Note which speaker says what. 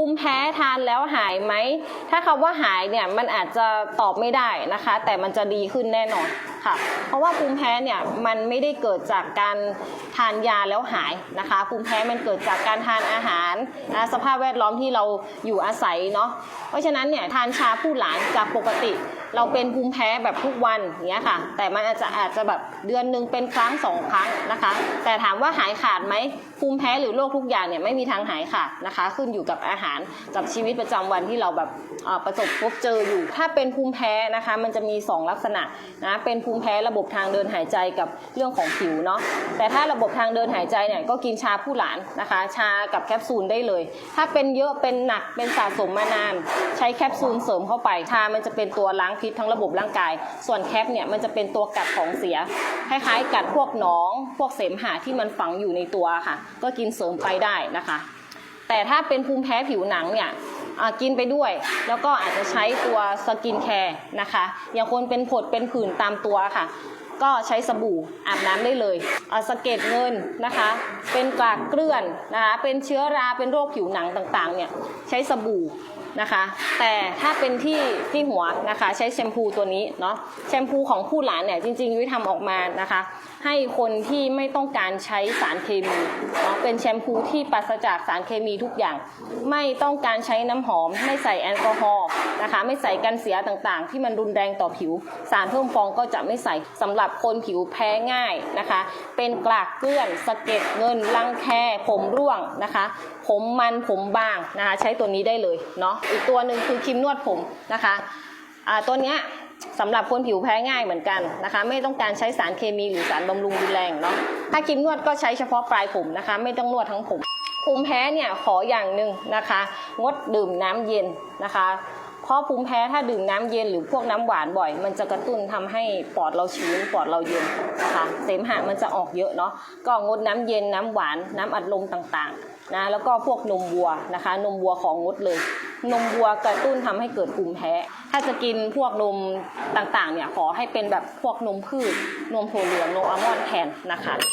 Speaker 1: ภูมิแพ้ทานแล้วหายไหม ถ้าคำว่าหายเนี่ยมันอาจจะตอบไม่ได้นะคะ แต่มันจะดีขึ้นแน่นอน ค่ะ เพราะว่าภูมิแพ้เนี่ยมันไม่ได้เกิดจากการทานยาแล้วหายนะคะ ภูมิแพ้มันเกิดจากการทานอาหารสภาพแวดล้อมที่เราอยู่อาศัยเนาะเพราะฉะนั้นเนี่ยทานชาผู้หลานจากปกติ เราเป็นภูมิแพ้แบบทุกวันอย่างเงี้ยค่ะ แต่มันอาจจะอาจจะแบบเดือนหนึ่งเป็นครั้งสองครั้งนะคะ แต่ถามว่าหายขาดไหมภูมิแพ้หรือโรคทุกอย่างเนี่ยไม่มีทางหายขาดนะคะ ขึ้นอยู่กับอาหารกับชีวิตประจำวันที่เราแบบประสบพบเจออยู่ ถ้าเป็นภูมิแพ้นะคะ มันจะมี 2 ลักษณะนะเป็นภูมิแพ้ระบบทางเดินหายใจกับเรื่องของผิวเนาะแต่ถ้าระบบทางเดินหายใจเนี่ยก็กินชาผู้หลานนะคะ ชากับแคปซูลได้เลย ถ้าเป็นเยอะเป็นหนักเป็นสะสมมานาน ใช้แคปซูลเสริมเข้าไปชามันจะเป็นตัวล้างพิษทั้งระบบร่างกาย ส่วนแคปเนี่ยมันจะเป็นตัวกัดของเสียคล้ายๆกัดพวกหนอง พวกเสมหะที่มันฝังอยู่ในตัวค่ะ ก็กินเสริมไปได้นะคะ แต่ถ้าเป็นภูมิแพ้ผิวหนังเนี่ย กินไปด้วย แล้วก็อาจจะใช้ตัวสกินแคร์นะคะ อย่างคนเป็นผดเป็นผื่นตามตัวค่ะ ก็ใช้สบู่อาบน้ำได้เลยสะเก็ดเงินนะคะ เป็นกากเกลื่อนนะคะ เป็นเชื้อรา เป็นโรคผิวหนังต่างๆเนี่ย ใช้สบู่ นะคะ แต่ถ้าเป็นที่ที่หัวนะคะ ใช้แชมพูตัวนี้เนาะแชมพูของผู้หลานเนี่ยจริงๆยุ้ยทำออกมานะคะ ให้คนที่ไม่ต้องการใช้สารเคมีเนาะเป็นแชมพูที่ปราศจากสารเคมีทุกอย่าง ไม่ต้องการใช้น้ำหอม ไม่ใส่แอลกอฮอล์นะคะ ไม่ใส่กันเสียต่างๆ ที่มันรุนแรงต่อผิว สารเพิ่มฟองก็จะไม่ใส่สำหรับคนผิวแพ้ง่ายนะคะ เป็นกลากเกลื่อนสะเก็ดเงินรังแคผมร่วงนะคะ ผมมันผมบางนะคะ ใช้ตัวนี้ได้เลยเนาะอีกตัวหนึ่งคือครีมนวดผมนะคะอ่าตัวเนี้ยสำหรับคนผิวแพ้ง่ายเหมือนกันนะคะ ไม่ต้องการใช้สารเคมีหรือสารบำรุงรุนแรงเนาะถ้าครีมนวดก็ใช้เฉพาะปลายผมนะคะ ไม่ต้องนวดทั้งผมภูมิแพ้เนี่ยขออย่างหนึ่งนะคะ งดดื่มน้ำเย็นนะคะ เพราะภูมิแพ้ถ้าดื่มน้ำเย็นหรือพวกน้ำหวานบ่อย มันจะกระตุ้นทำให้ปอดเราชื้นปอดเราเย็นนะคะเสมหะมันจะออกเยอะเนาะก็งดน้ำเย็นน้ำหวานน้ำอัดลมต่างๆนะแล้วก็พวกนมวัวนะคะ นมวัวของงดเลย นมวัวกระตุ้นทำให้เกิดภูมิแพ้ ถ้าจะกินพวกนมต่างๆเนี่ยขอให้เป็นแบบพวกนมพืชนมถั่วเหลืองนมอัลมอนด์แทนนะคะ